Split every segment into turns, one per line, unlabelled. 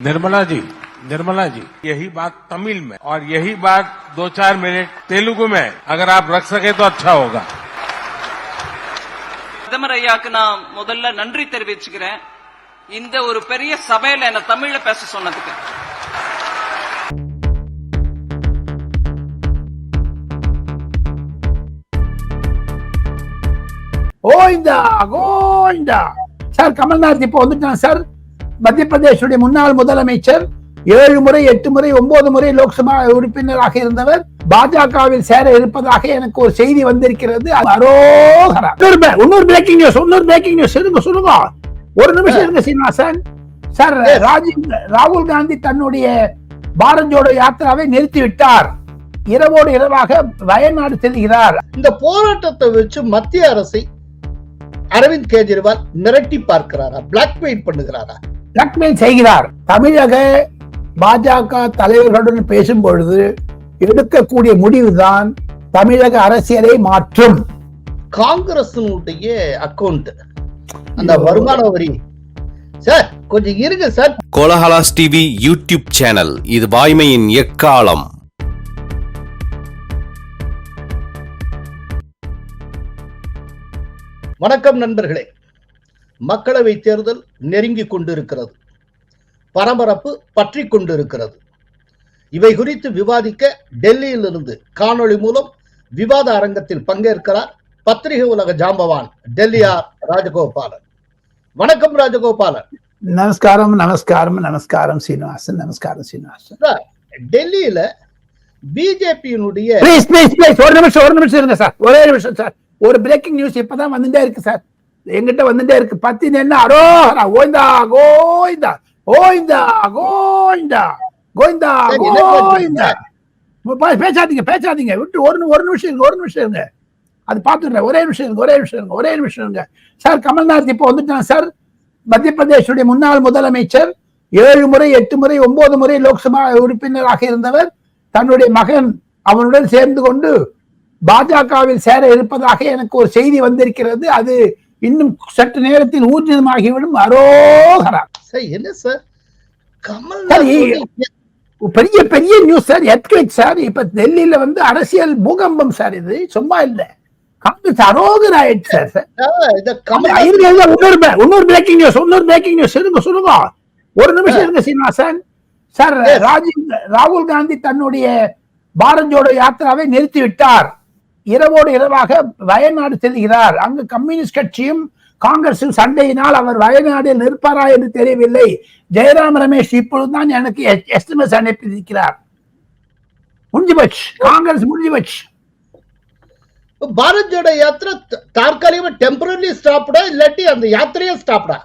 निर्मला जी निर्मला जी यही बात तमिल में और यही बात दो चार मिनट तेलुगु में अगर आप रख सके तो अच्छा होगा
பிரதமர் ஐயாக்கு நான் முதல்ல நன்றி தெரிவிச்சுக்கிறேன் இந்த ஒரு பெரிய சபையில என்ன தமிழ்ல பேச சொன்னதுக்கு
கோவிந்தா கோவிந்தா சார் கமல்நாத் இப்போ வந்துட்டான் சார் மத்திய பிரதேசுடைய முன்னாள் முதலமைச்சர் ஏழு முறை எட்டு முறை ஒன்பது முறை லோக்சபா உறுப்பினராக இருந்தவர். பாஜகவில் சேர இருப்பதாக எனக்கு ஒரு செய்தி வந்திருக்கிறது. அரோகரா. இன்னொரு பிரேக்கிங் நியூஸ் இன்னொரு பிரேக்கிங் நியூஸ் சொல்லுங்க சொல்லுங்க ஒரு நிமிஷம் இருங்க சீனிவாசன் சார். ராஜீவ் ராகுல் காந்தி தன்னுடைய பாரத் ஜோடோ யாத்திராவை நிறுத்திவிட்டார். இரவோடு இரவாக வயநாடு செல்கிறார்.
இந்த போராட்டத்தை வச்சு மத்திய அரசை அரவிந்த் கெஜ்ரிவால் மிரட்டி பார்க்கிறாரா? பிளாக்மெயில் பண்ணுகிறாரா?
பிளாக்மெயில் செய்கிறார். தமிழக பாஜக தலைவர்களுடன் பேசும் பொழுது எடுக்கக்கூடிய முடிவுதான் தமிழக அரசியலை மாற்றும்.
காங்கிரசினுடைய அக்கவுண்ட் அந்த வருமான வரி. சார் கொஞ்சம் இருங்க sir
Kolahalas TV YouTube channel இது வாய்மையின் எக்காலம்.
வணக்கம் நண்பர்களே. மக்களவை தேர்தல் நெருங்கி கொண்டிருக்கிறது. பரபரப்பு பற்றி கொண்டிருக்கிறது. இவை குறித்து விவாதிக்க டெல்லியிலிருந்து காணொளி மூலம் விவாத அரங்கத்தில் பங்கேற்கிறார் பத்திரிகை உலக ஜாம்பவான் டெல்லியார் ராஜகோபாலன். வணக்கம் ராஜகோபாலன்.
நமஸ்காரம் நமஸ்காரம் நமஸ்காரம் சீனிவாசன் நமஸ்காரம் சீனிவாசன்.
சார், டெல்லியில பிஜேபியினுடைய
ஒரு நிமிஷம் ஒரு நிமிஷம் இருங்க சார். ஒரே நிமிஷம் சார். ஒரு பிரேக்கிங் நியூஸ் இப்பதான் வந்துட்டே இருக்கு சார். எங்கிட்ட வந்துட்டே இருக்கு. பத்தி என்ன? அரோஹரா கோவிந்தா கோவிந்தா கோவிந்தா கோவிந்தா கோவிந்தா கோவிந்தா பேசாதீங்க பேசாதீங்க. விட்டு ஒரு ஒரு நிமிஷம் இருங்க ஒரு நிமிஷம் இருங்க. அது பார்த்துடுறேன். ஒரே நிமிஷம் இருங்க ஒரே நிமிஷம் இருங்க ஒரே நிமிஷம் இருங்க. சார் கமல்நாத் இப்போ வந்துட்டான் சார். மத்திய பிரதேசுடைய முன்னாள் முதலமைச்சர் ஏழு முறை எட்டு முறை ஒன்பது முறை லோக்சபா உறுப்பினராக இருந்தவர். தன்னுடைய மகன் அவனுடன் சேர்ந்து கொண்டு பாஜகவில் சேர இருப்பதாக எனக்கு ஒரு செய்தி வந்திருக்கிறது. அது இன்னும் சற்று நேரத்தில் ஊர்ஜிதமாகிவிடும் அரோகரா.
சார் என்ன சார். கமல்
பெரிய பெரிய நியூஸ் சார் எத்குவேக் சார். இப்ப டெல்லியில வந்து அரசியல் பூகம்பம் சார் இது. சும்மா இல்ல. காங்கிரஸ் அரோகரா ஆயிடுச்சு சார் இன்னொரு இன்னொரு பிரேக்கிங் நியூஸ் இன்னொரு பிரேக்கிங் நியூஸ் சொல்லுங்க சொல்லுங்க ஒரு நிமிஷம் இருங்க சீனிவாசன் சார். ராஜீவ் ராகுல் காந்தி தன்னுடைய பாரத் ஜோடோ யாத்திராவை நிறுத்திவிட்டார். இரவோடு இரவாக வயநாடு செல்கிறார். அங்கு கம்யூனிஸ்ட் கட்சியும் காங்கிரஸும் சண்டையினால் அவர் வயநாடில் நிற்பாரா என்று தெரியவில்லை. ஜெயராம் ரமேஷ் இப்பொழுதுதான் எனக்கு எஸ்எம்எஸ் அனுப்பியிருக்கிறார். முடிஞ்சு போச்சு காங்கிரஸ் முடிஞ்சு போச்சு
பாரத் ஜோடோ யாத்திரை தற்காலிகமா டெம்பரரி ஸ்டாப்டா இல்லாட்டி அந்த யாத்திரையே ஸ்டாப்டா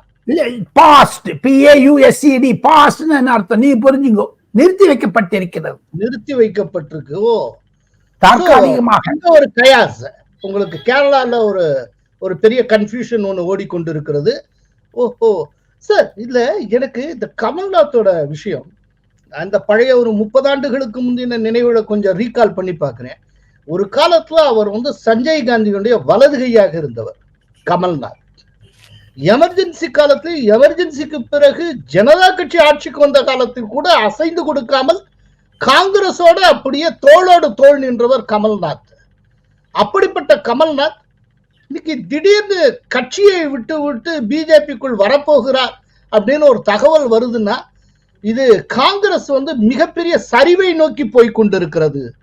பாஸ்ட் பிஏயுஎஸ்சிடி பாஸ்ட்னு அர்த்தம்? நீ புரிஞ்சுங்கோ நிறுத்தி வைக்கப்பட்டிருக்கிறது.
நிறுத்தி வைக்கப்பட்டிருக்கு. ஓ.
தற்காலிகமாக
ஒரு கயாஸ் உங்களுக்கு கேரளால ஒரு ஒரு பெரிய கன்ஃபியூஷன் ஒன்று ஓடிக்கொண்டிருக்கிறது. ஓஹோ. சார் இதுல எனக்கு இந்த கமல்நாத்தோட விஷயம் அந்த பழைய ஒரு முப்பது ஆண்டுகளுக்கு முந்தின நினைவுகளை கொஞ்சம் ரீகால் பண்ணி பார்க்கிறேன். ஒரு காலத்துல அவர் வந்து சஞ்சய் காந்தியுடைய வலது கையாக இருந்தவர் கமல்நாத். எமர்ஜென்சி காலத்தில் எமர்ஜென்சிக்கு பிறகு ஜனதா கட்சி ஆட்சிக்கு வந்த காலத்தில் கூட அசைந்து கொடுக்காமல் காங்கிரஸோட அப்படியே தோளோடு தோள் நின்றவர் கமல்நாத். அப்படிப்பட்ட கமல்நாத் இன்னைக்கு திடீர்னு கட்சியை விட்டு விட்டு பிஜேபிக்குள் வரப்போகிறார் அப்படின்னு ஒரு தகவல் வருதுன்னா இது காங்கிரஸ் வந்து மிகப்பெரிய சரிவை நோக்கி போய் கொண்டிருக்கிறது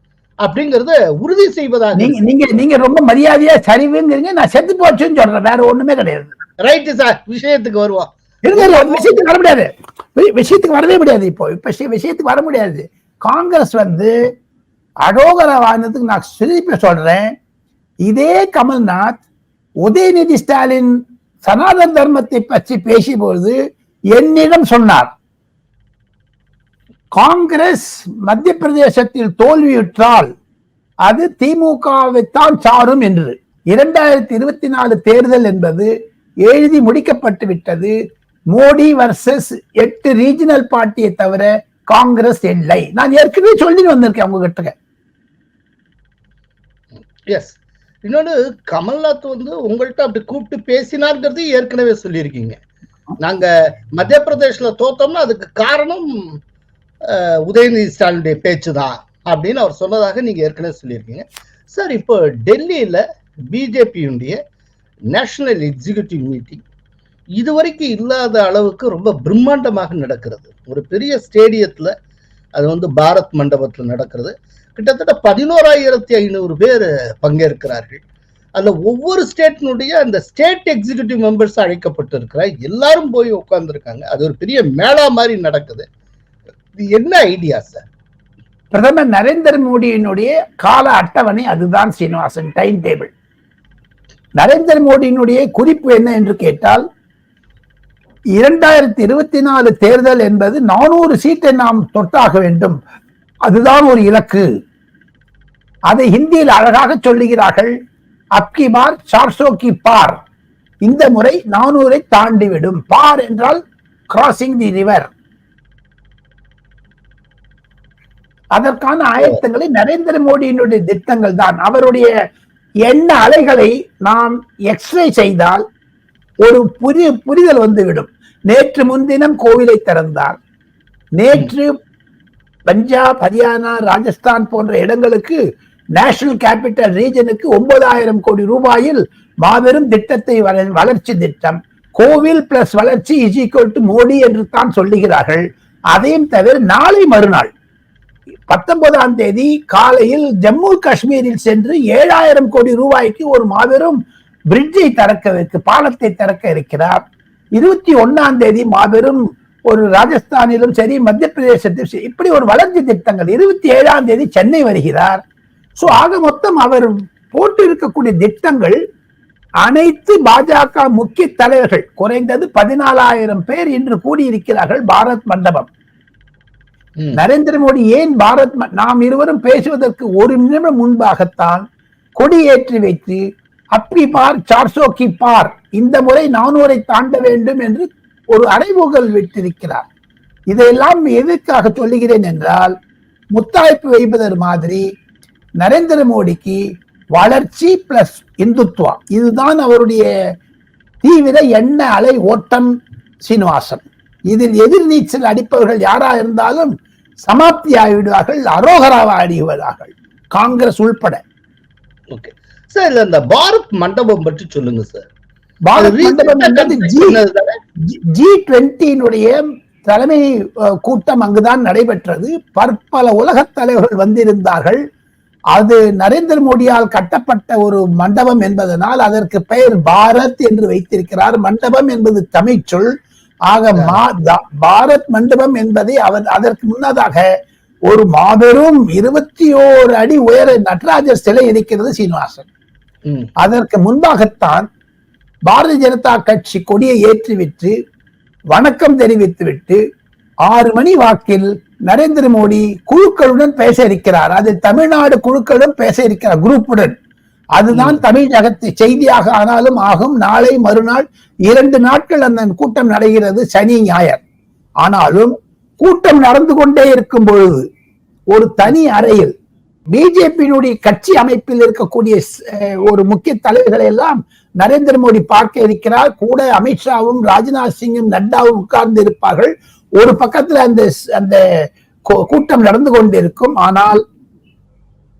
அப்படிங்கறத உறுதி செய்வதாக
நீங்க நீங்க நீங்க ரொம்ப மரியாதையா சரிவுங்கிறீங்க நான் செத்து போச்சுன்னு சொல்றேன் வேற ஒண்ணுமே கிடையாது.
ரைட்டு சார் விஷயத்துக்கு வருவோம்.
விஷயத்துக்கு வர முடியாது. விஷயத்துக்கு வரவே முடியாது இப்போ இப்ப விஷய- விஷயத்துக்கு வர முடியாது. காங்கிரஸ் வந்து அடோகர வாழ்ந்ததுக்கு நான் திருப்பி சொல்றேன். இதே கமல்நாத் உதயநிதி ஸ்டாலின் சனாதன தர்மத்தை பற்றி பேசியபொழுது என்னிடம் சொன்னார். காங்கிரஸ் மத்திய பிரதேசத்தில் தோல்வியுற்றால் அது திமுகவைத்தான் சாரும் என்று. இரண்டாயிரத்தி இருபத்தி நாலு தேர்தல் என்பது எழுதி முடிக்கப்பட்டு விட்டது. மோடி வர்சஸ் எட்டு ரீஜனல் பார்ட்டியை தவிர காங்கிரஸ் இல்லை. நான் ஏற்கனவே சொல்லி வந்திருக்கேன் உங்ககிட்ட.
எஸ் இன்னொன்னு கமல்நாத் வந்து உங்கள்கிட்ட அப்படி கூப்பிட்டு பேசினார்ங்கிறது ஏற்கனவே சொல்லியிருக்கீங்க. நாங்க மத்திய பிரதேஷ்ல தோத்தோம்னா அதுக்கு காரணம் உதயநிதி ஸ்டாலினுடைய பேச்சு தான் அப்படின்னு அவர் சொன்னதாக நீங்க ஏற்கனவே சொல்லியிருக்கீங்க. சார் இப்போ டெல்லியில பிஜேபியுடைய நேஷனல் எக்ஸிகியூட்டிவ் மீட்டிங் இதுவரைக்கும் இல்லாத அளவுக்கு ரொம்ப பிரம்மாண்டமாக நடக்கிறது. ஒரு பெரிய ஸ்டேடியத்தில் அது வந்து பாரத் மண்டபத்தில் நடக்கிறது. கிட்டத்தட்ட பதினோராயிரத்தி ஐநூறு பேர் பங்கேற்கிறார்கள். அதில் ஒவ்வொரு ஸ்டேட்டினுடைய அந்த ஸ்டேட் எக்ஸிகியூட்டிவ் மெம்பர்ஸ் அழைக்கப்பட்டிருக்கிற எல்லாரும் போய் உட்காந்துருக்காங்க அது ஒரு பெரிய மேளா மாதிரி நடக்குது. இது என்ன ஐடியா சார்?
பிரதமர் நரேந்திர மோடியினுடைய கால அட்டவணை அதுதான் சீனிவாசன் டைம் டேபிள் நரேந்திர மோடியினுடைய குறிப்பு என்ன என்று கேட்டால் இரண்டாயிரத்தி இருபத்தி நாலு தேர்தல் என்பது நானூறு சீட்டை நாம் தொட்டாக வேண்டும். அதுதான் ஒரு இலக்கு. அதை ஹிந்தியில் அழகாக சொல்லுகிறார்கள் அப்கி பார் சார்சோ கி பார். இந்த முறை நானூரை தாண்டிவிடும். பார் என்றால் கிராசிங் தி ரிவர் அதற்கான ஆயத்தங்களை நரேந்திர மோடியினுடைய திட்டங்கள் தான். அவருடைய எண்ண அலைகளை நாம் எக்ஸ்ரே செய்தால் ஒரு புரிய புரிதல் வந்துவிடும். நேற்று முன்தினம் கோவிலை திறந்தார். நேற்று பஞ்சாப் ஹரியானா ராஜஸ்தான் போன்ற இடங்களுக்கு நேஷனல் கேபிட்டல் ரீஜனுக்கு ஒன்பதாயிரம் கோடி ரூபாயில் மாபெரும் திட்டத்தை வளர்ச்சி திட்டம். கோவில் பிளஸ் வளர்ச்சி இஸ் ஈக்குவல் டு மோடி என்று தான் சொல்லுகிறார்கள். அதையும் தவிர நாளை மறுநாள் பத்தொன்பதாம் தேதி காலையில் ஜம்மு காஷ்மீரில் சென்று ஏழாயிரம் கோடி ரூபாய்க்கு ஒரு மாபெரும் பிரிட்ஜை திறக்க வைக்க பாலத்தை திறக்க இருக்கிறார். இருபத்தி ஒன்னாம் தேதி மாபெரும் ஒரு ராஜஸ்தானிலும் சரி மத்திய பிரதேசத்திலும் சரி இப்படி ஒரு வளர்ச்சி திட்டங்கள் இருபத்தி ஏழாம் தேதி சென்னை வருகிறார். சோ ஆக மொத்தம் அவர் போட்டு இருக்கக்கூடிய திட்டங்கள் அனைத்து பாஜக முக்கிய தலைவர்கள் குறைந்தது பதினாலாயிரம் பேர் இன்று கூடியிருக்கிறார்கள் பாரத் மண்டபம். நரேந்திர மோடி ஏன் பாரத் நாம் இருவரும் பேசுவதற்கு ஒரு நிமிடம் முன்பாகத்தான் கொடி ஏற்றி வைத்து அப்பி பார் பார். இந்த முறை நானூரை தாண்ட வேண்டும் என்று ஒரு அடைவுகள் விட்டிருக்கிறார். இதையெல்லாம் எதற்காக சொல்லுகிறேன் என்றால் முத்தாய்ப்பு வைப்பதர் மாதிரி நரேந்திர மோடிக்கு வளர்ச்சி பிளஸ் இந்துத்துவா இதுதான் அவருடைய தீவிர எண்ண அலை ஓட்டம் சீனிவாசன். இதில் எதிர்நீச்சல் அடிப்பவர்கள் யாரா இருந்தாலும் சமாப்தி ஆகிவிடுவார்கள் அரோகராவா ஆடிவிடுவார்கள் காங்கிரஸ் உள்பட.
ஓகே. சார் இந்த பாரத் மண்டபம் பற்றி சொல்லுங்க சார்.
பாரத் ஜி தலைமை கூட்டம் அங்குதான் நடைபெற்றது. பற்பல உலகத் தலைவர்கள் வந்திருந்தார்கள். அது நரேந்திர மோடியால் கட்டப்பட்ட ஒரு மண்டபம் என்பதனால் அதற்கு பெயர் பாரத் என்று வைத்திருக்கிறார். மண்டபம் என்பது தமிழ் சொல். ஆக மா- பாரத் மண்டபம் என்பதை அவர் அதற்கு முன்னதாக ஒரு மாபெரும் இருபத்தி ஓரு அடி உயர நடராஜர் சிலை இருக்கிறது சீனிவாசன். அதற்கு முன்பாகத்தான் பாரதிய ஜனதா கட்சி கொடியை ஏற்றிவிட்டு வணக்கம் தெரிவித்துவிட்டு ஆறு மணி வாக்கில் நரேந்திர மோடி குழுக்களுடன் பேச இருக்கிறார். அது தமிழ்நாடு குழுக்களுடன் பேச இருக்கிறார் குரூப்புடன் அதுதான் தமிழகத்து செய்தியாக ஆனாலும் ஆகும். நாளை மறுநாள் இரண்டு நாட்கள் அந்த கூட்டம் நடக்கிறது சனி ஞாயர் ஆனாலும் கூட்டம் நடந்து கொண்டே இருக்கும் பொழுது ஒரு தனி அறையில் பிஜேபியினுடைய கட்சி அமைப்பில் இருக்கக்கூடிய ஒரு முக்கிய தலைவர்களை எல்லாம் நரேந்திர மோடி பார்க்க இருக்கிறார். கூட அமித்ஷாவும் ராஜ்நாத் சிங்கும் நட்டாவும் உட்கார்ந்து இருப்பார்கள். ஒரு பக்கத்துல அந்த அந்த கூட்டம் நடந்து கொண்டிருக்கும். ஆனால்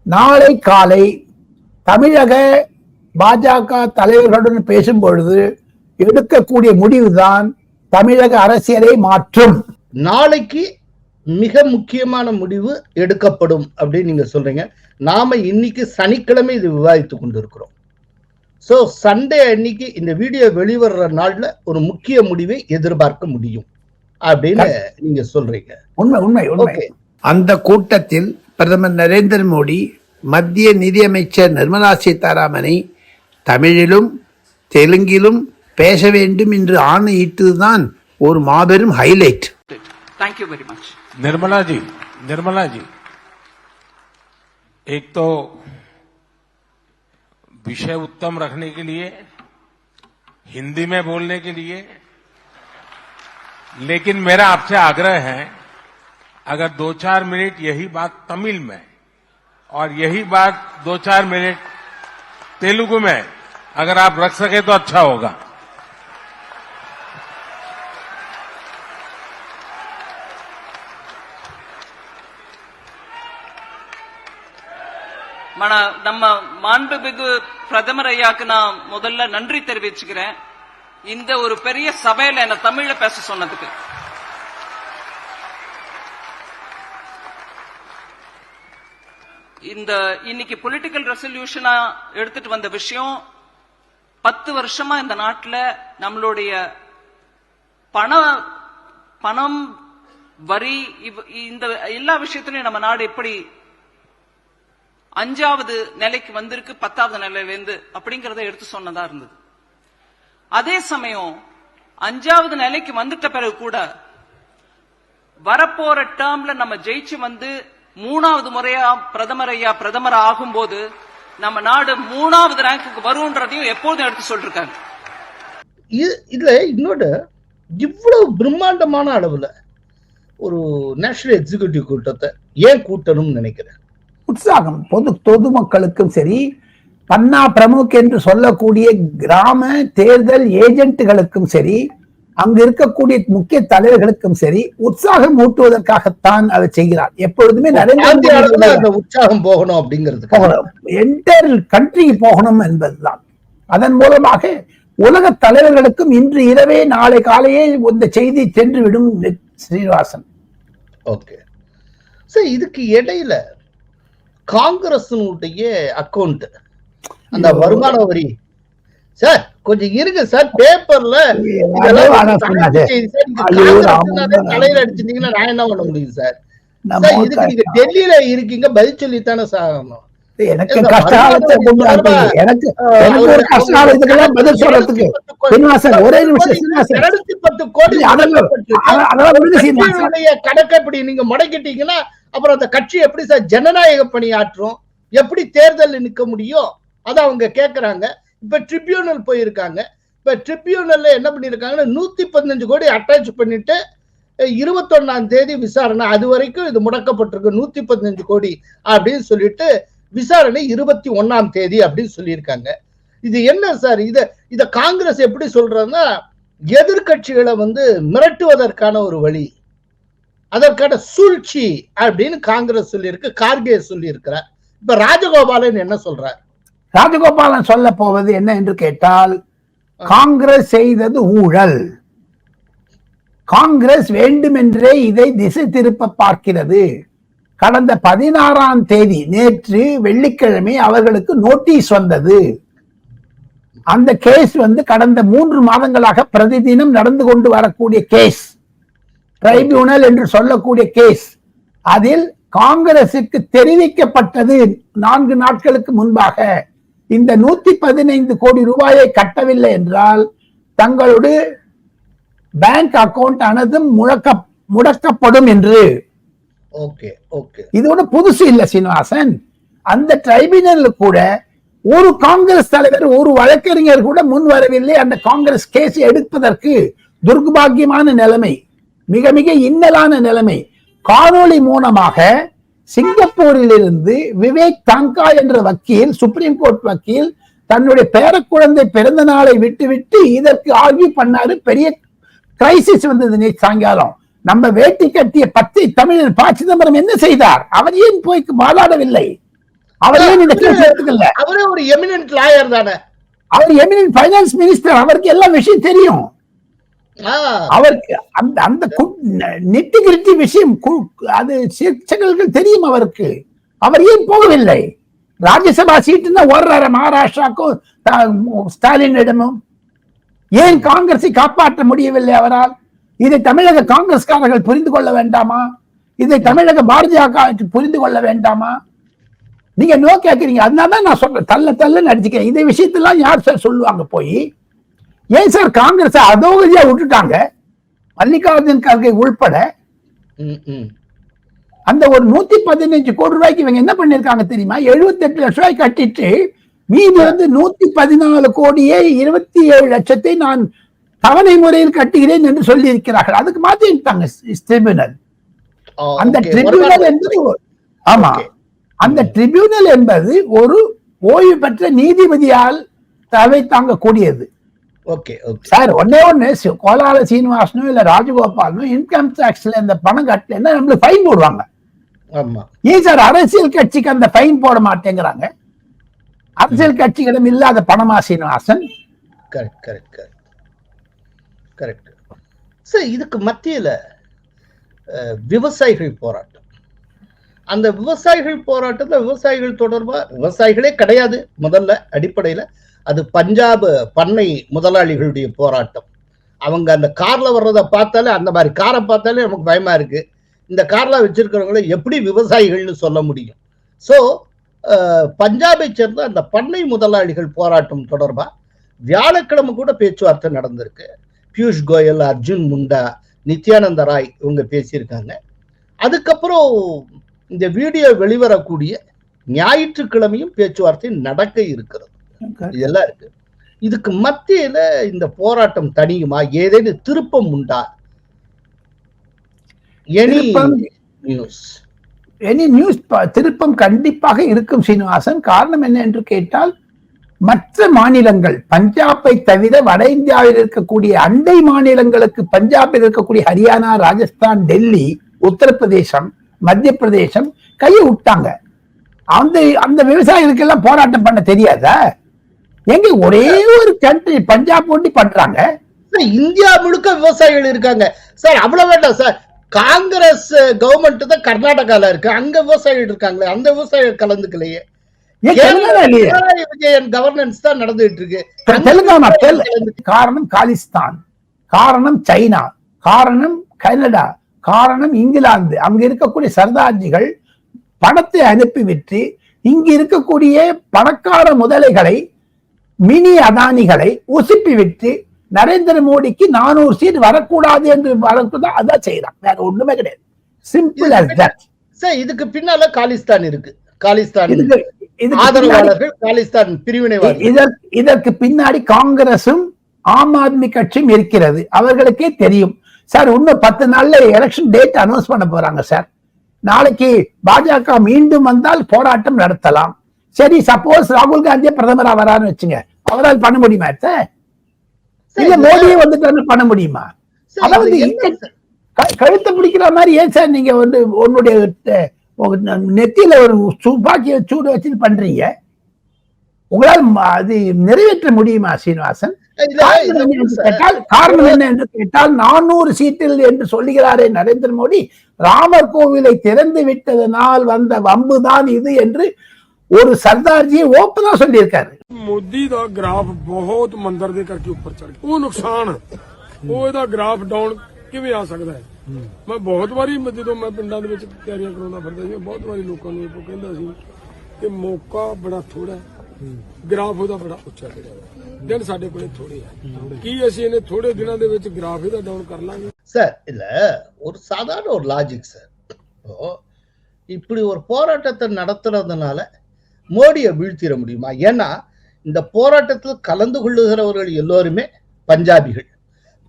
நாளை காலை தமிழக பாஜக தலைவர்களுடன் பேசும் பொழுது எடுக்கக்கூடிய முடிவுதான் தமிழக அரசியலை மாற்றும்.
நாளைக்கு மிக முக்கியமான முடிவு எடுக்கப்படும் அப்படின்னு நீங்க சொல்றீங்க. நாம இன்னைக்கு சனிக்கிழமை இது விவாதித்துக் கொண்டிருக்கிறோம். சோ சண்டே அன்னைக்கு இந்த வீடியோ வெளிவர்ற நாள்ல ஒரு முக்கிய முடிவை எதிர்பார்க்க முடியும் அப்படின்னு நீங்க சொல்றீங்க.
உண்மை உண்மை உண்மை.
ஓகே
அந்த கூட்டத்தில் பிரதமர் நரேந்திர மோடி மத்திய நிதியமைச்சர் நிர்மலா சீதாராமனை தமிழிலும் தெலுங்கிலும் பேச வேண்டும் என்று ஆணையிட்டதுதான் ஒரு மாபெரும் highlight
thank you very
much Nirmala ji Nirmala ji. एक तो विषय उत्तम रखने के लिए, हिंदी में बोलने के लिए, लेकिन मेरा आपसे आग्रह है, अगर दो चार मिनट यही बात तमिल में, और यही बात दो चार मिनट तेलुगु में, अगर आप रख सके तो अच्छा होगा।
மன நம்ம மாண்புமிகு பிரதமர் ஐயாக்கு நான் முதல்ல நன்றி தெரிவிச்சுக்கிறேன். இந்த ஒரு பெரிய சபையில என்ன தமிழ்ல பேச சொன்னதுக்கு. இந்த இன்னைக்கு பொலிட்டிக்கல் ரெசல்யூஷனா எடுத்துட்டு வந்த விஷயம் பத்து வருஷமா இந்த நாட்டில் நம்மளுடைய பண பணம் வரி இவ்- இந்த எல்லா விஷயத்திலையும் நம்ம நாடு எப்படி அஞ்சாவது நிலைக்கு வந்திருக்கு பத்தாவது நிலையிலேருந்து அப்படிங்கறத எடுத்து சொன்னதா இருந்தது. அதே சமயம் அஞ்சாவது நிலைக்கு வந்துட்ட பிறகு கூட வரப்போற டேர்ம்ல நம்ம ஜெயிச்சு வந்து மூணாவது முறையா பிரதமர் ஐயா பிரதமர் ஆகும்போது நம்ம நாடு மூணாவது ரேங்குக்கு வரும்ன்றதையும் எப்போதும் எடுத்து சொல்லிருக்காங்க.
இது இதுல இன்னொரு இவ்வளவு பிரம்மாண்டமான அளவுல ஒரு நேஷனல் எக்ஸிகியூட்டிவ் கூட்டத்தை ஏன் கூட்டணும்னு நினைக்கிறேன்?
உற்சாகம். பொது பொதுமக்களுக்கும் சரி பன்னா பிரமுக் என்று சொல்லக்கூடிய கிராம தேர்தல் ஏஜென்ட்டுகளுக்கும் சரி அங்கு இருக்கக்கூடிய முக்கிய தலைவர்களுக்கும் சரி உற்சாகம் ஊட்டுவதற்காகத்தான் அதை செய்கிறார். எப்பொழுதுமே நரேந்திர
உற்சாகம் போகணும் அப்படிங்கிறதுக்கு.
என்டையர் கண்ட்ரிக்கு போகணும் என்பதுதான். அதன் மூலமாக உலக தலைவர்களுக்கும் இன்று இரவே நாளை காலையே இந்த செய்தி சென்று விடும் ஸ்ரீனிவாசன்.
ஓகே சரி இதுக்கு இடையில காங்கிரஸினுடைய அக்கவுண்ட் அந்த வருமான வரி. சார் கொஞ்சம் இருங்க சார் பேப்பர்ல. தலையில அடிச்சிட்டீங்கன்னா நான் என்ன பண்ண முடியும் சார்? இதுக்கு நீங்க டெல்லியில இருக்கீங்க பதில் சொல்லித்தானே சாகணும்
எனக்கு
இந்த
கஷ்ட காலத்தை
வருமான
கொண்டு. எனக்கு எனக்கு ஒரு கஷ்ட காலத்துக்கெல்லாம் பதில் சொல்றதுக்கு சீனிவாசன் ஒரே நிமிஷம் சீனிவாசன் அதெல்லாம் அதெல்லாம்
கணக்கை இப்படி நீங்க முடக்கிட்டீங்கன்னா அப்புறம் அந்த கட்சி எப்படி சார் ஜனநாயக பணியாற்றும்? எப்படி தேர்தலில் நிற்க முடியும்? அதை அவங்க கேட்குறாங்க இப்போ ட்ரிபியூனல் போயிருக்காங்க. இப்போ ட்ரிபியூனலில் என்ன பண்ணியிருக்காங்கன்னா நூற்றி பதினஞ்சு கோடி அட்டாச் பண்ணிட்டு இருபத்தொன்னாம் தேதி விசாரணை அது வரைக்கும் இது முடக்கப்பட்டிருக்கு நூற்றி பதினஞ்சு கோடி அப்படின்னு சொல்லிட்டு விசாரணை இருபத்தி ஒன்னாம் தேதி அப்படின்னு சொல்லியிருக்காங்க. இது என்ன சார்? இதை இதை காங்கிரஸ் எப்படி சொல்றதுன்னா எதிர்க்கட்சிகளை வந்து மிரட்டுவதற்கான ஒரு வழி. அதற்கான சூழ்ச்சி அப்படின்னு காங்கிரஸ் சொல்லியிருக்கு கார்கே சொல்லியிருக்கிறார். இப்ப ராஜகோபாலன் என்ன சொல்றார்?
ராஜகோபாலன் சொல்ல போவது என்ன என்று கேட்டால் காங்கிரஸ் செய்தது ஊழல். காங்கிரஸ் வேண்டுமென்றே இதை திசை திருப்ப பார்க்கிறது. கடந்த பதினாறாம் தேதி நேற்று வெள்ளிக்கிழமை அவர்களுக்கு நோட்டீஸ் வந்தது. அந்த கேஸ் வந்து கடந்த மூன்று மாதங்களாக பிரதிதினம் நடந்து கொண்டு வரக்கூடிய கேஸ். ட்ரைபியூனல் என்று சொல்லக்கூடிய கேஸ். அதில் காங்கிரசுக்கு தெரிவிக்கப்பட்டது நான்கு நாட்களுக்கு முன்பாக. இந்த நூத்தி பதினைந்து கோடி ரூபாயை கட்டவில்லை என்றால் தங்களுடைய பேங்க் அக்கவுண்ட் அனதும் முழக்க முடக்கப்படும் என்று.
Okay okay.
இதோட புதுசு இல்ல சீனிவாசன். அந்த ட்ரைபியூனல் கூட ஒரு காங்கிரஸ் தலைவர் ஒரு வழக்கறிஞர் கூட முன் வரவில்லை. அந்த காங்கிரஸ் கேஸ் எடுப்பதற்கு துர்பாகியமான நிலைமை. மிக மிக இன்னலான நிலைமை. காணொளி மூலமாக சிங்கப்பூரில் இருந்து விவேக் தாங்கா என்ற வக்கீல் சுப்ரீம் கோர்ட் வக்கீல் தன்னுடைய பேரக்குழந்தை பிறந்த நாளை விட்டுவிட்டு இதற்கு ஆர்கியூ பண்ணாரு. பெரிய கிரைசிஸ் வந்தது நேற்று சாயங்காலம். நம்ம வேட்டி கட்டிய பச்சை தமிழர் ப. சிதம்பரம் என்ன செய்தார்? அவர் ஏன் போய் வாதாடவில்லை? அவர் ஏன் இந்த கேஸ் எடுத்துக்கல
அவரே ஒரு எமினன்ட் லாயர் தானே.
அவர் எமினன்ட் ஃபைனான்ஸ் மினிஸ்டர் அவருக்கு எல்லா விஷயம் தெரியும். அவருக்கு அந்த அந்த நெட்டி விஷயம் கு- அது சிக்கல்கள் தெரியும் அவருக்கு. அவர் ஏன் போகவில்லை? ராஜ்யசபா சீட்டுன்னா ஓடுறாரு மகாராஷ்டிராக்கும் ஸ்டாலினிடமும். ஏன் காங்கிரஸை காப்பாற்ற முடியவில்லை அவரால்? இதை தமிழக காங்கிரஸ்காரர்கள் புரிந்து கொள்ள வேண்டாமா? இதை தமிழக பாரதிய புரிந்து கொள்ள வேண்டாமா? நீங்க நோ கேக்குறீங்க அதனால தான் நான் சொல்றேன். தள்ள தள்ள நடிச்சுக்கிறேன் இந்த விஷயத்தெல்லாம் யார் சார் சொல்லுவாங்க போய்? ஏன் சார் காங்கிரஸ் அதோகதியா விட்டுட்டாங்க? மல்லிகார்ஜுன் கர்கே உள்பட. அந்த ஒரு நூத்தி பதினஞ்சு கோடி ரூபாய்க்கு இவங்க என்ன பண்ணிருக்காங்க தெரியுமா? 78 லட்சம் ரூபாய் கட்டிட்டு மீதி வந்து நூத்தி பதினாலு கோடியே இருபத்தி ஏழு லட்சத்தை நான் தவணை முறையில் கட்டுகிறேன் என்று சொல்லி இருக்கிறார்கள் அதுக்கு மாத்திட்டாங்க ட்ரிபியூனல். அந்த. ட்ரிபியூனல் என்பது ஆமா. அந்த ட்ரிபியூனல் என்பது ஒரு ஓய்வு பெற்ற நீதிபதியால் தலை தாங்கக்கூடியது.
ஓகே
சார் ஒன்னே ஒண்ணு சி- கோலால சீனிவாசனும் இல்ல ராஜகோபாலனும் இன்கம் டாக்ஸ்ல இந்த பணம் கட்டலைன்னா நம்மளுக்கு ஃபைன் போடுவாங்க.
ஆமா.
ஏன் சார் அரசியல் கட்சிக்கு அந்த ஃபைன் போட மாட்டேங்கிறாங்க? அரசியல் கட்சிகளிடம் இல்லாத பணமா Srinivasan?
Correct correct correct correct sir இதுக்கு மத்தியில விவசாயிகள் போராட்டம். அந்த விவசாயிகள் போராட்டத்துல விவசாயிகள் தொடர்பா விவசாயிகளே கிடையாது முதல்ல அடிப்படையில. அது பஞ்சாப் பண்ணை முதலாளிகளுடைய போராட்டம். அவங்க அந்த காரில் வர்றதை பார்த்தாலே அந்த மாதிரி காரை பார்த்தாலே நமக்கு பயமாக இருக்குது இந்த காரில் வச்சுருக்கிறவங்கள எப்படி விவசாயிகள்னு சொல்ல முடியும். ஸோ பஞ்சாபை சேர்ந்த அந்த பண்ணை முதலாளிகள் போராட்டம் தொடர்பாக வியாழக்கிழமை கூட பேச்சுவார்த்தை நடந்திருக்கு. பியூஷ் கோயல் அர்ஜுன் முண்டா நித்யானந்த ராய் இவங்க பேசியிருக்காங்க. அதுக்கப்புறம் இந்த வீடியோ வெளிவரக்கூடிய ஞாயிற்றுக்கிழமையும் பேச்சுவார்த்தை நடக்க இருக்கிறது. இதெல்லாம் இருக்கு. இதுக்கு மத்தியில இந்த போராட்டம் தனியுமா ஏதேனும் திருப்பம் உண்டா? எனி நியூஸ்
எனி நியூஸ் திருப்பம் கண்டிப்பாக இருக்கும் சீனிவாசன். காரணம் என்ன என்று கேட்டால் மற்ற மாநிலங்கள் பஞ்சாபை தவிர வட இந்தியாவில் இருக்கக்கூடிய அண்டை மாநிலங்களுக்கு பஞ்சாபில் இருக்கக்கூடிய ஹரியானா ராஜஸ்தான் டெல்லி உத்தரப்பிரதேசம் மத்திய பிரதேசம் கையை விட்டாங்க. அந்த அந்த விவசாயிகளுக்கு எல்லாம் போராட்டம் பண்ண தெரியாதா? எங்க ஒரே ஒரு கண்ட்ரி பஞ்சாப் ஒண்டி பண்றாங்க?
இந்தியா முழுக்க விவசாயிகள் இருக்காங்க. சார் அவ்வளவு வேண்டாம் சார். காங்கிரஸ் கவர்மெண்ட் தான் கர்நாடகால இருக்கு. அங்க விவசாயிகள் இருக்காங்களே அந்த விவசாயிகள் கலந்துக்கலையே. கவர்னன்ஸ் தான் நடந்துட்டு இருக்கு?
தெலுங்கானா காரணம் காலிஸ்தான். காரணம் சைனா. காரணம் கனடா. காரணம் இங்கிலாந்து. அங்க இருக்கக்கூடிய சர்தார்ஜிகள் பணத்தை அனுப்பிவிட்டு இங்க இருக்கக்கூடிய பணக்கார முதலைகளை மினி அதானிகளை உசுப்பி விட்டு நரேந்திர மோடிக்கு நானூறு சீட் வரக்கூடாது என்று வரக்கூடாது அதான் செய்யறான் வேற ஒண்ணுமே கிடையாது. Simple as that.
சார் இதுக்கு பின்னால காலிஸ்தான் இருக்கு. காலிஸ்தான் ஆதரவாளர்கள் காலிஸ்தான் பிரிவினைவாதிகள்.
இதற்கு இதற்கு பின்னாடி காங்கிரசும் ஆம் ஆத்மி கட்சியும் இருக்கிறது. அவர்களுக்கே தெரியும். சார் இன்னும் பத்து நாள்ல எலெக்ஷன் டேட் அனௌன்ஸ் பண்ண போறாங்க சார். நாளைக்கு பாஜக மீண்டும் வந்தால் போராட்டம் நடத்தலாம். சரி சப்போஸ் ராகுல் காந்தியே பிரதமரா வரான்னு வச்சுங்க. அவரால் பண்ண முடியுமா சார், இல்ல மோடியே வந்துட்டு பண்ண முடியுமா? க- கழுத்தை பிடிக்கிற மாதிரி ஏன் சார் நீங்க வந்து உன்னுடைய நெத்தியில ஒரு துப்பாக்கிய சூடு வச்சு பண்றீங்க? உங்களால் அது நிறைவேற்ற முடியுமா சீனிவாசன்? காரணம் என்ன என்று கேட்டால் நானூறு சீட்டில் என்று சொல்லுகிறாரே நரேந்திர மோடி ராமர் கோவிலை திறந்து விட்டதனால் வந்த வம்புதான் இது என்று ஒரு சர்தார்ஜி ஓப்பனா சொல்லியிருக்காரு
ਮੋਦੀ ਦਾ ਗ੍ਰਾਫ ਬਹੁਤ ਮੰਦਰ ਦੇ ਕਰਕੇ ਉੱਪਰ ਚੜ ਗਿਆ ਉਹ ਨੁਕਸਾਨ ਉਹ ਇਹਦਾ ਗ੍ਰਾਫ ਡਾਊਨ ਕਿਵੇਂ ਆ ਸਕਦਾ ਹੈ ਮੈਂ ਬਹੁਤ ਵਾਰੀ ਮ- ਜਦੋਂ ਮੈਂ ਪਿੰਡਾਂ ਦੇ ਵਿੱਚ ਤਿਆਰੀਆਂ ਕਰਾਉਂਦਾ ਫਿਰਦਾ ਸੀ ਮੈਂ ਬਹੁਤ ਵਾਰੀ ਲੋਕਾਂ ਨੂੰ ਇਹ ਕਹਿੰਦਾ ਸੀ ਕਿ ਮੌਕਾ ਬੜਾ ਥੋੜਾ ਹੈ ਗ੍ਰਾਫ ਉਹਦਾ ਬੜਾ ਉੱਚਾ ਚੜਿਆ ਹੋਇਆ ਦਿਨ ਸਾਡੇ ਕੋਲੇ ਥੋੜੇ ਆ ਕੀ ਅਸੀਂ ਇਹਨੇ ਥੋੜੇ ਦਿਨਾਂ ਦੇ ਵਿੱਚ ਗ੍ਰਾਫ ਇਹਦਾ ਡਾਊਨ ਕਰ ਲਾਂਗੇ
சார் இல்ல ஒரு சாதாரண ஒரு லாஜிக் சார் இப்போ இப்படி ஒரு போராட்டத்தை நடத்துறதுனால மோடியை வீழ்த்திட முடியுமா? ஏன்னா இந்த போராட்டத்தில் கலந்து கொள்ளுகிறவர்கள் எல்லோருமே பஞ்சாபிகள்.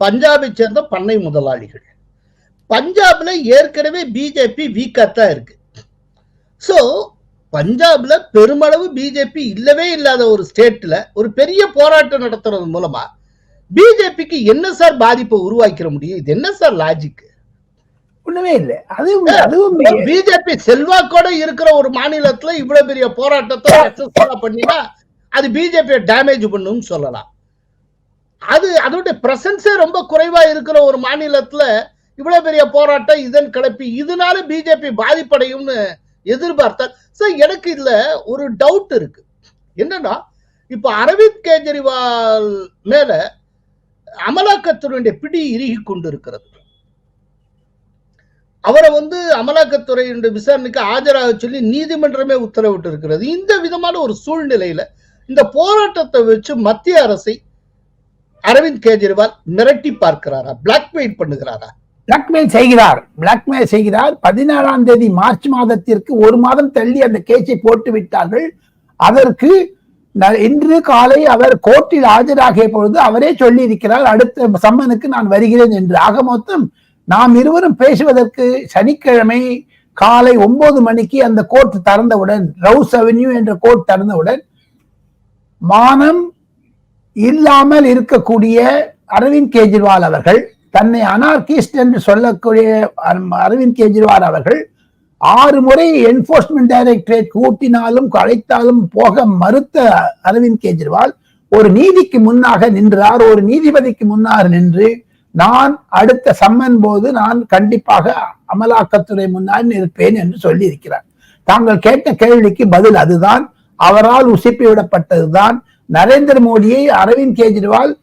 பஞ்சாபை சேர்ந்த பண்ணை முதலாளிகள். பஞ்சாப்ல ஏற்கனவே பிஜேபி வீக்காத்தான் இருக்கு. ஸோ பஞ்சாப்ல பெருமளவு பிஜேபி இல்லவே இல்லாத ஒரு ஸ்டேட்ல ஒரு பெரிய போராட்டம் நடத்துறது மூலமா பிஜேபிக்கு என்ன சார் பாதிப்பை உருவாக்கிற முடியும்? இது என்ன சார் லாஜிக்கு
ஒண்ணுமே இல்லை. அதுவும் அதுவும்
பிஜேபி செல்வாக்கோட இருக்கிற ஒரு மாநிலத்துல இவ்வளவு பெரிய போராட்டத்தை successful-ஆ பண்ணினா அது பிஜேபி டேமேஜ் பண்ணும்னு சொல்லலாம். அது அதோட பிரசன்ஸே ரொம்ப குறைவா இருக்கிற ஒரு மாநிலத்துல இவ்வளவு பெரிய போராட்டம் இதன் கிளப்பி இதனால பிஜேபி பாதிப்படையும்னு எதிர்பார்த்தா சார் எனக்கு இதுல ஒரு டவுட் இருக்கு. என்னன்னா இப்ப அரவிந்த் கெஜ்ரிவால் மேல அமலாக்கத்துறையுடைய பிடி இறுகி கொண்டிருக்கிறது. அவரை வந்து அமலாக்கத்துறையினுடைய விசாரணைக்கு ஆஜராக சொல்லி நீதிமன்றமே உத்தரவிட்டு இருக்கிறது இந்த விதமான ஒரு சூழ்நிலையில இந்த போராட்டத்தை வச்சு மத்திய அரசை அரவிந்த் கெஜ்ரிவால் மிரட்டி பார்க்கிறாரா? பிளாக்மெயில் பண்ணுகிறாரா?
பிளாக்மெயில் செய்கிறார். பிளாக்மெயில் செய்கிறார். பதினாறாம் தேதி மார்ச் மாதத்திற்கு ஒரு மாதம் தள்ளி அந்த கேஸை போட்டு விட்டார்கள். அதற்கு இன்று காலை அவர் கோர்ட்டில் ஆஜராகிய பொழுது அவரே சொல்லி இருக்கிறார் அடுத்த சம்மனுக்கு நான் வருகிறேன் என்று. ஆக மொத்தம் நாம் இருவரும் பேசுவதற்கு சனிக்கிழமை காலை ஒன்பது மணிக்கு அந்த கோர்ட் திறந்தவுடன் ரவுஸ் அவென்யூ என்ற கோர்ட் திறந்தவுடன் மானம் இல்லாமல் இருக்கக்கூடிய அரவிந்த் கெஜ்ரிவால் அவர்கள் தன்னை அனார்கிஸ்ட் என்று சொல்லக்கூடிய அரவிந்த் கெஜ்ரிவால் அவர்கள் ஆறு முறை என்போர்ஸ்மெண்ட் டைரக்டரேட் கூட்டினாலும் அழைத்தாலும் போக மறுத்த அரவிந்த் கெஜ்ரிவால் ஒரு நீதிக்கு முன்னாக நின்றார் ஒரு நீதிபதிக்கு முன்னார் நின்று நான் அடுத்த சம்மன் போது நான் கண்டிப்பாக அமலாக்கத்துறை முன்னால் இருப்பேன் என்று சொல்லி இருக்கிறார் தாங்கள் கேட்ட கேள்விக்கு பதில் அதுதான். அவரால் உசிப்பிவிடப்பட்டதுதான் நரேந்திர மோடியை அரவிந்த் கெஜ்ரிவால்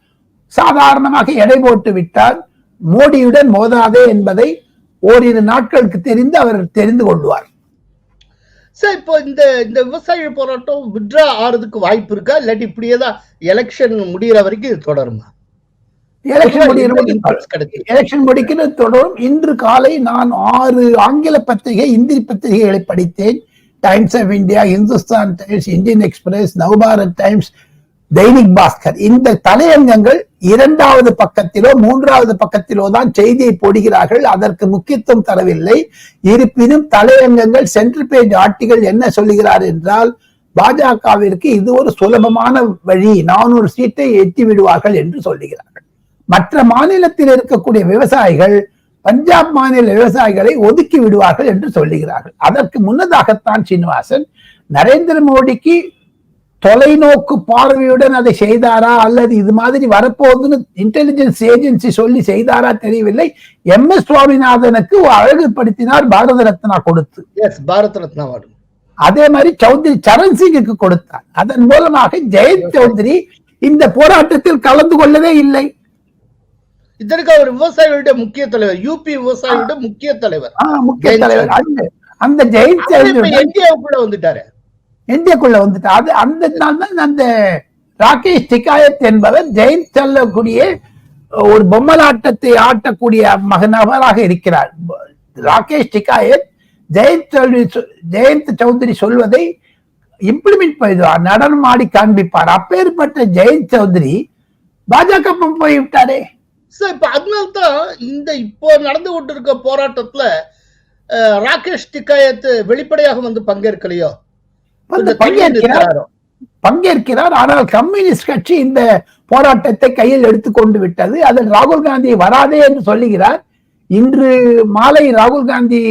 சாதாரணமாக எடை போட்டு விட்டார். மோடியுடன் மோதாதே என்பதை ஓரிரு நாட்களுக்கு தெரிந்து அவர் தெரிந்து கொள்வார்.
சார் இப்போ இந்த இந்த விவசாய போராட்டம் விட்ரா ஆறதுக்கு வாய்ப்பு இருக்கா? இல்லாட்டி இப்படியே தான் எலெக்ஷன் முடிகிற வரைக்கும் இது தொடருமா?
எலெக்ஷன் முடிக்கிறது தொடரும். இன்று காலை நான் ஆறு ஆங்கில பத்திரிகை இந்தி பத்திரிகைகளை படித்தேன். Times of India Hindustan Times Indian Express Navbharat Times Dainik Bhaskar இந்த தலையங்கங்கள் இரண்டாவது பக்கத்திலோ மூன்றாவது பக்கத்திலோ தான் செய்தியை போடுகிறார்கள். அதற்கு முக்கியத்துவம் தரவில்லை. இருப்பினும் தலையங்கங்கள் சென்ட்ரல் பேஜ் ஆர்டிகள் என்ன சொல்லுகிறார் என்றால் பாஜகவிற்கு இது ஒரு சுலபமான வழி. நானூறு சீட்டை எட்டி விடுவார்கள் என்று சொல்லுகிறார்கள். மற்ற மாநிலத்தில் இருக்கக்கூடிய விவசாயிகள் பஞ்சாப் மாநில விவசாயிகளை ஒதுக்கி விடுவார்கள் என்று சொல்லுகிறார்கள். அதற்கு முன்னதாகத்தான் சீனிவாசன் நரேந்திர மோடிக்கு தொலைநோக்கு பார்வையுடன் அதை செய்தாரா? அல்லது இது மாதிரி வரப்போகுதுன்னு இன்டெலிஜென்ஸ் ஏஜென்சி சொல்லி செய்தாரா தெரியவில்லை. எம். எஸ். சுவாமிநாதனுக்கு அழகுபடுத்தினார் பாரத ரத்னா கொடுத்து.
எஸ் பாரத் ரத்னா
அதே மாதிரி சௌத்ரி சரண் சிங்குக்கு கொடுத்தார். அதன் மூலமாக ஜெயந்த் சௌத்ரி இந்த போராட்டத்தில் கலந்து கொள்ளவே இல்லை.
இதற்கு அவர் விவசாயிகளுடைய முக்கிய தலைவர் யூபி விவசாயிகளுடைய முக்கிய தலைவர்.
முக்கிய தலைவர். அந்த
இந்தியாவுக்குள்ள வந்துட்டாரு.
இந்தியாக்குள்ள வந்துட்டு. அது அந்த நாள் தான் அந்த ராகேஷ் டிகாயத் என்பவர் ஜெயந்த் செல்லக்கூடிய ஒரு பொம்மலாட்டத்தை ஆட்டக்கூடிய மக நபராக இருக்கிறார். ராகேஷ் டிகாயத் ஜெயந்த் சௌத்ரி சொ- ஜெயந்த் சௌத்ரி சொல்வதை இம்ப்ளிமெண்ட் பண்ணுவார் நடனம் ஆடி காண்பிப்பார். அப்பேற்பட்ட ஜெயந்த் சௌத்ரி பாஜக பக்கம் போய்விட்டாரே
சார் இப்ப அதனால்தான் இந்த இப்போ நடந்து கொண்டிருக்க போராட்டத்துல அஹ், ராகேஷ் டிகாயத் வெளிப்படையாக வந்து பங்கேற்கலையோ?
பங்கேற்கிறார்? பங்கேற்கிறார். ஆனால் கம்யூனிஸ்ட் கட்சி இந்த போராட்டத்தை கையில் எடுத்துக்கொண்டு விட்டது. அதில் ராகுல் காந்தி வராதே என்று சொல்லுகிறார். இன்று மாலை ராகுல் காந்தி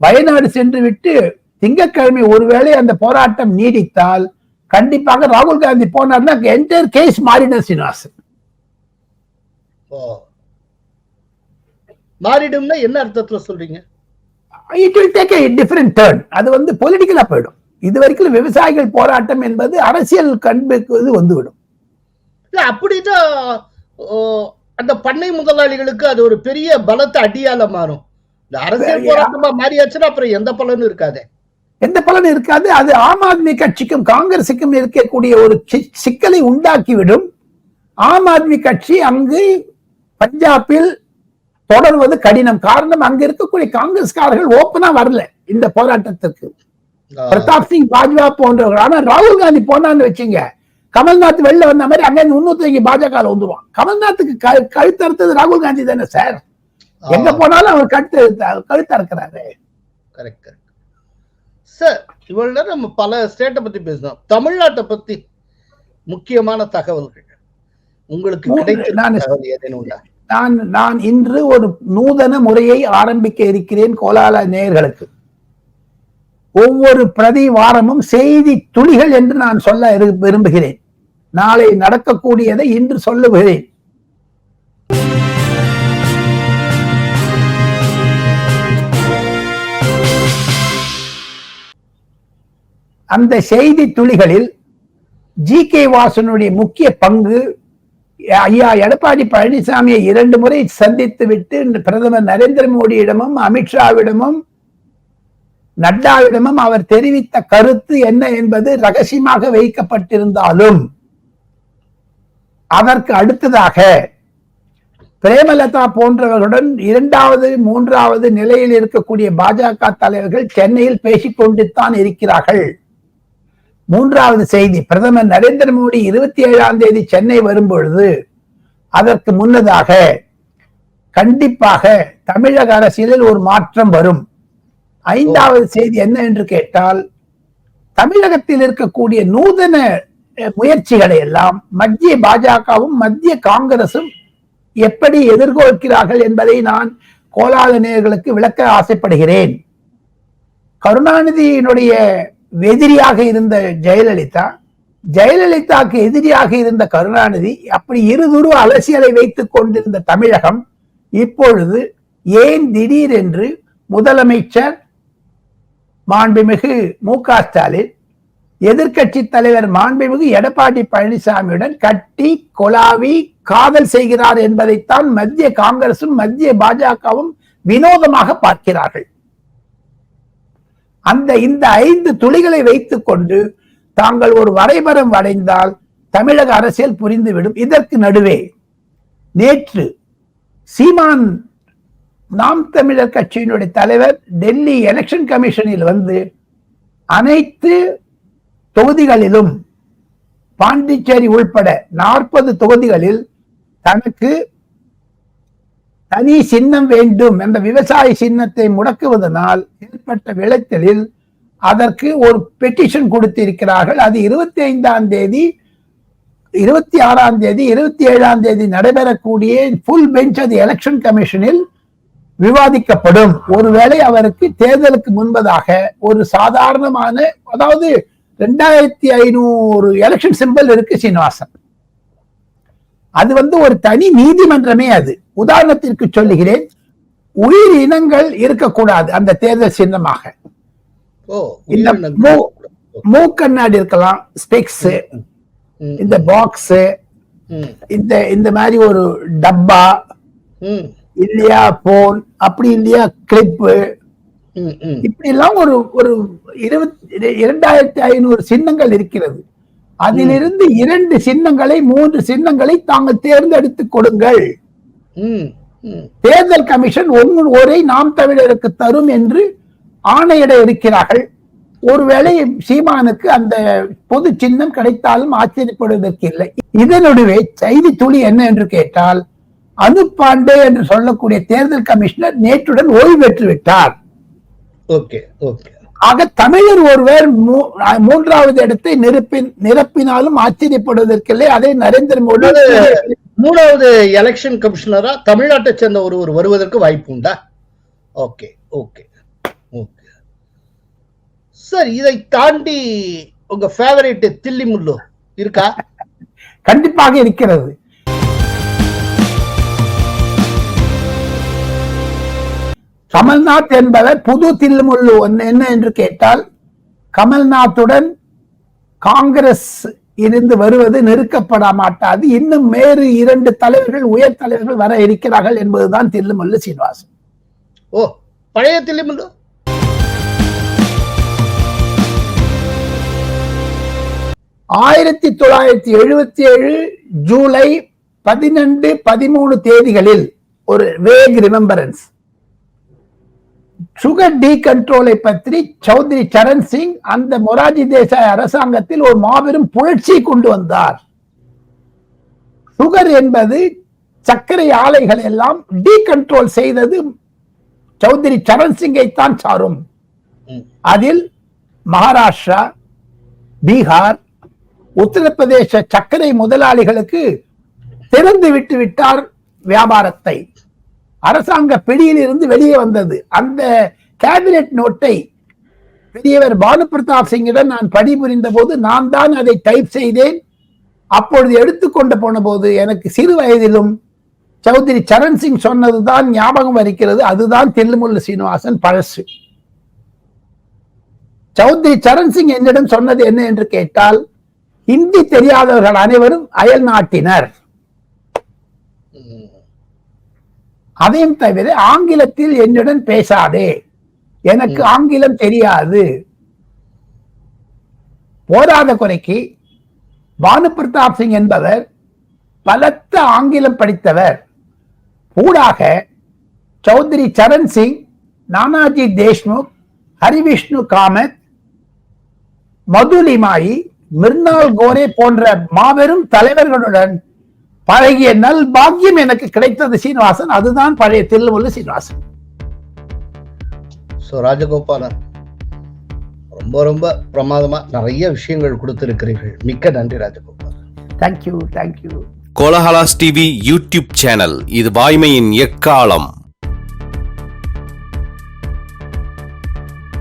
வயநாடு சென்று விட்டு திங்கட்கிழமை ஒருவேளை அந்த போராட்டம் நீடித்தால் கண்டிப்பாக ராகுல் காந்தி போனார்னா என்டையர் கேஸ் மாறின சீனிவாசன்.
மாறிடும்னா என்ன அர்த்தத்துல சொல்றீங்க?
It will take a different turn அது வந்து பொலிட்டிக்கலா போயிடும். இது வரைக்கும் விவசாயிகள் போராட்டம் என்பது அரசியல் கண்புக்கு வந்துவிடும்.
அப்படின்னா அந்த பண்ணை முதலாளிகளுக்கு அது ஒரு பெரிய பலத்த அடியால மாறும். இந்த அரசியல். போராட்டமா மாறியாச்சுன்னா அப்புறம் எந்த பலனும் இருக்காதே.
எந்த பலனும் இருக்காது. அது ஆம் ஆத்மி கட்சிக்கும் காங்கிரசுக்கும் இருக்கக்கூடிய ஒரு சிக்கலை உண்டாக்கிவிடும். ஆம் ஆத்மி கட்சி அங்கு பஞ்சாபில் தொடர்வது கடினம். காரணம் அங்க இருக்கக்கூடிய காங்கிரஸ்காரர்கள் ஓப்பனா வரல இந்த போராட்டத்திற்கு. பிரதாப் சிங் பாஜ்வா போன்றவர்கள். ஆனா ராகுல் காந்தி போனான்னு வச்சுங்க. கமல்நாத் வெளில வந்த மாதிரி அங்க முன்னூத்தி பாஜக வந்துருவான். கமல்நாத்துக்கு கழுத்தறுத்தது ராகுல் காந்தி தானே சார்? எங்க போனாலும் அவர் கழுத்து கழுத்தறுக்கிறாரு
கரெக்ட் கரெக்ட் சார் இவ்வளவு நேரம் நம்ம பல ஸ்டேட்டை பத்தி பேசணும் தமிழ்நாட்டை பத்தி முக்கியமான தகவல்கள். உங்களுக்கு கிடைத்த
நான்
தகவல் ஏதேனும் உண்டா?
நான் நான் இன்று ஒரு நூதன முறையை ஆரம்பிக்க இருக்கிறேன் கோலால நேயர்களுக்கு. ஒவ்வொரு பிரதி வாரமும் செய்தி துளிகள் என்று நான் சொல்ல விரும்புகிறேன். நாளை நடக்கக்கூடியதை இன்று சொல்லுகிறேன். அந்த செய்தி துளிகளில் ஜி கே வாசனுடைய முக்கிய பங்கு ஐயா எடப்பாடி பழனிசாமியை இரண்டு முறை சந்தித்து விட்டு பிரதமர் நரேந்திர மோடியிடமும் அமித்ஷாவிடமும் நட்டாவிடமும் அவர் தெரிவித்த கருத்து என்ன என்பது ரகசியமாக வைக்கப்பட்டிருந்தாலும் அதற்கு அடுத்ததாக பிரேமலதா போன்றவர்களுடன் இரண்டாவது மூன்றாவது நிலையில் இருக்கக்கூடிய பாஜக தலைவர்கள் சென்னையில் பேசிக்கொண்டுத்தான் இருக்கிறார்கள். மூன்றாவது செய்தி. பிரதமர் நரேந்திர மோடி இருபத்தி ஏழாம் தேதி சென்னை வரும்பொழுது அதற்கு முன்னதாக கண்டிப்பாக தமிழக அரசியலில் ஒரு மாற்றம் வரும். ஐந்தாவது செய்தி என்ன என்று கேட்டால் தமிழகத்தில் இருக்கக்கூடிய நூதன முயற்சிகளை எல்லாம் மத்திய பாஜகவும் மத்திய காங்கிரசும் எப்படி எதிர்கொள்கிறார்கள் என்பதை நான் கோலாள நேயர்களுக்கு விளக்க ஆசைப்படுகிறேன். கருணாநிதியினுடைய எதிரியாக இருந்த ஜெயலலிதா ஜெயலலிதாக்கு எதிரியாக இருந்த கருணாநிதி அப்படி இருதுரு அரசியலை வைத்துக் கொண்டிருந்த தமிழகம் இப்பொழுது ஏன் திடீரென்று முதலமைச்சர் மாண்புமிகு மு க ஸ்டாலின் எதிர்க்கட்சி தலைவர் மாண்புமிகு எடப்பாடி பழனிசாமியுடன் கட்டி கொலாவி காதல் செய்கிறார் என்பதைத்தான் மத்திய காங்கிரசும் மத்திய பாஜகவும் வினோதமாக பார்க்கிறார்கள். அந்த இந்த ஐந்து துளிகளை வைத்துக் கொண்டு தாங்கள் ஒரு வரைபடம் வரைந்தால் தமிழக அரசியல் புரிந்துவிடும். இதற்கு நடுவே நேற்று சீமான் நாம் தமிழர் கட்சியினுடைய தலைவர் டெல்லி எலெக்ஷன் கமிஷனில் வந்து அனைத்து தொகுதிகளிலும் பாண்டிச்சேரி உள்பட நாற்பது தொகுதிகளில் தனக்கு தனி சின்னம் வேண்டும் என்ற விவசாய சின்னத்தை முடக்குவதனால் ஏற்பட்ட விளைச்சலில் அதற்கு ஒரு பெட்டிஷன் கொடுத்திருக்கிறார்கள். அது இருபத்தி ஐந்தாம் தேதி இருபத்தி ஆறாம் தேதி இருபத்தி ஏழாம் தேதி நடைபெறக்கூடிய ஃபுல் பெஞ்ச் அது எலெக்ஷன் கமிஷனில் விவாதிக்கப்படும். ஒருவேளை அவருக்கு தேர்தலுக்கு முன்பதாக ஒரு சாதாரணமான அதாவது ரெண்டாயிரத்தி ஐநூறு எலெக்ஷன் சிம்பல் இருக்கு சீனிவாசன். அது வந்து ஒரு தனி நீதிமன்றமே அது. உதாரணத்திற்கு சொல்லுகிறேன் உயிர் இனங்கள் இருக்கக்கூடாது அந்த தேர்தல் சின்னமாக. இந்த மூக்கண்ணாடி இருக்கலாம் ஸ்பெக்ஸ் இந்த பாக்ஸ் இந்த இந்த மாதிரி ஒரு டப்பா. இல்லையா போன் அப்படி இல்லையா கிளிப்பு. இப்படி எல்லாம் ஒரு ஒரு இருபத்தி இரண்டாயிரத்தி ஐநூறு சின்னங்கள் இருக்கிறது. அதிலிருந்து இரண்டு சின்னங்களை மூன்று சின்னங்களை தாங்கள் தேர்ந்தெடுத்து கொடுங்கள். தேர்தல் கமிஷன் ஒன்று ஒரே நாம் தமிழருக்கு தரும் என்று ஆணையிட இருக்கிறார்கள். ஒருவேளை சீமானுக்கு அந்த பொது சின்னம் கிடைத்தாலும் ஆச்சரியப்படுவதற்கு இல்லை. இதனுடைய செய்தி துளி என்ன என்று கேட்டால் அனுப் பாண்டே என்று சொல்லக்கூடிய தேர்தல் கமிஷனர் நேற்றுடன் ஓய்வு பெற்று விட்டார்.
Okay okay.
ஆக தமிழர் ஒருவர் மூன்றாவது இடத்தை நிரப்பின் நிரப்பினாலும் ஆச்சரியப்படுவதற்கில்லை. அதை நரேந்திர மோடி
மூணாவது எலெக்ஷன் கமிஷனரா தமிழ்நாட்டை சேர்ந்த ஒருவர் வருவதற்கு வாய்ப்பு உண்டா? ஓகே ஓகே ஓகே சார் இதை தாண்டி உங்க ஃபேவரட் தில்லி முல்லு இருக்கா?
கண்டிப்பாக இருக்கிறது. கமல்நாத் என்பவர் புது தில்லுமுள்ளு ஒன்று என்ன என்று கேட்டால் கமல்நாத்துடன் காங்கிரஸ் இருந்து வருவது நெருக்கப்பட மாட்டாது. இன்னும் வேறு இரண்டு தலைவர்கள் உயர் தலைவர்கள் வர இருக்கிறார்கள் என்பதுதான் தில்லுமுள்ளு சீனிவாசன்.
ஓ பழைய தில்லி முல்லு
ஆயிரத்தி தொள்ளாயிரத்தி எழுபத்தி ஏழு ஜூலை பதினெண்டு பதிமூணு தேதிகளில் ஒரு வேக் ரிமெம்பரன்ஸ் சுகர் டீ கண்ட்ரோலை பற்றி சௌத்ரி சரண் சிங் அந்த மொராஜி தேசாய் அரசாங்கத்தில் ஒரு மாபெரும் புரட்சியை கொண்டு வந்தார். சுகர் என்பது சர்க்கரை ஆலைகள் எல்லாம் டீ கண்ட்ரோல் செய்தது சௌத்ரி சரண் சிங்கை தான் சாரும். அதில் மகாராஷ்டிரா பீகார் உத்தரப்பிரதேச சர்க்கரை முதலாளிகளுக்கு திறந்து விட்டு விட்டார் வியாபாரத்தை. அரசாங்க பிடியிலிருந்து வெளியே வந்தது. அந்த கேபினெட் நோட்டை பெரியவர் பானு பிரதாப் சிங்கிடம் நான் பணிபுரிந்த போது நான் தான் அதை டைப் செய்தேன். அப்பொழுது எடுத்துக்கொண்டு போன போது எனக்கு சிறு வயதிலும் சௌத்ரி சரண் சிங் சொன்னதுதான் ஞாபகம் வருகிறது. அதுதான் தில்லுமுல்லு சீனிவாசன் பழசு. சௌத்ரி சரண் சிங் என்னிடம் சொன்னது என்ன என்று கேட்டால் ஹிந்தி தெரியாதவர்கள் அனைவரும் அயல் நாட்டினர். அதையும் தவிர ஆங்கிலத்தில் என்னுடன் பேசாதே. எனக்கு ஆங்கிலம் தெரியாது. போதாத குறைக்கு பானு பிரதாப் சிங் என்பவர் பலத்த ஆங்கிலம் படித்தவர். கூடாக சௌத்ரி சரண் சிங் நானாஜி தேஷ்முக் ஹரிவிஷ்ணு காமத் மதுலிமாயி மிர்னால் கோரே போன்ற மாபெரும் தலைவர்களுடன் பழகிய நல் பாக்கியம் எனக்கு கிடைத்தது சீனிவாசன். அதுதான் பழைய தில்லுமுல்லு சீனிவாசன்.
ஸோ ராஜகோபாலன் ரொம்ப ரொம்ப பிரமாதமா நிறைய விஷயங்கள் கொடுத்திருக்கிறீர்கள். மிக்க நன்றி Rajagopalan
thank you
thank you Kolahalas TV YouTube channel இது வாய்மையின் எக்காலம்.